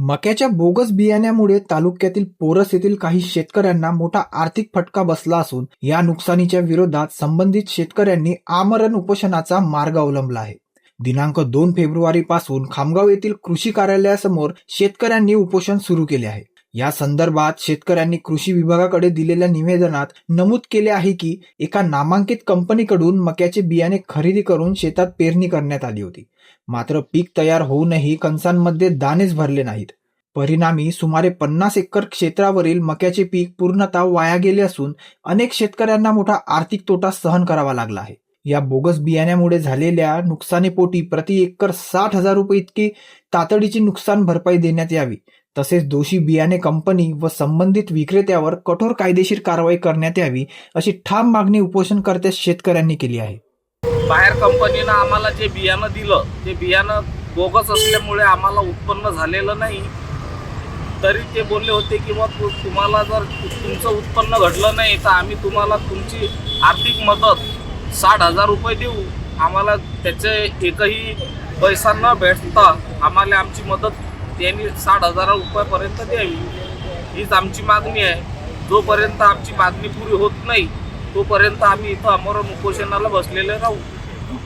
मक्याच्या बोगस बियाण्यामुळे तालुक्यातील पोरस येथील काही शेतकऱ्यांना मोठा आर्थिक फटका बसला असून या नुकसानीच्या विरोधात संबंधित शेतकऱ्यांनी आमरण उपोषणाचा मार्ग अवलंबला आहे. दिनांक दोन फेब्रुवारी पासून खामगाव येथील कृषी कार्यालयासमोर शेतकऱ्यांनी उपोषण सुरू केले आहे. या संदर्भात शेतकऱ्यांनी कृषी विभागाकडे दिलेल्या निवेदनात नमूद केले आहे की एका नामांकित कंपनीकडून मक्याचे बियाणे खरेदी करून शेतात पेरणी करण्यात आली होती. मात्र पीक तयार होऊनही कणसांमध्ये दाणेच भरले नाहीत. परिणामी सुमारे पन्नास एकर क्षेत्रावरील मक्याचे पीक पूर्णतः वाया गेले असून अनेक शेतकऱ्यांना मोठा आर्थिक तोटा सहन करावा लागला आहे. या बोगस बियाण्यामुळे झालेल्या नुकसानीपोटी प्रति एकर साठ हजार रुपये इतकी तातडीची नुकसान भरपाई देण्यात यावी. तसेच दोषी बियाणे कंपनी व संबंधित विक्रेत्यावर कठोर कायदेशीर कारवाई करण्यात यावी अशी ठाम मागणी उपोषणकर्त्या शेतकऱ्यांनी केली आहे. बाहेर कंपनीनं आम्हाला जे बियाणं दिलं ते बियाणं बोगस असल्यामुळे आम्हाला उत्पन्न झालेलं नाही. तरी ते बोलले होते की मग तुम्हाला जर तुमचं उत्पन्न घडलं नाही तर आम्ही तुम्हाला तुमची आर्थिक मदत साठ हजार रुपये देऊ. आम्हाला त्याचे एकही पैसा न भेटता आम्हाला आमची मदत त्यांनी साठ हजार रुपयापर्यंत द्यावी. हीच आमची मागणी आहे. जोपर्यंत आमची मागणी पुरी होत नाही तोपर्यंत आम्ही इथं अमरण उपोषणाला बसलेले राहू.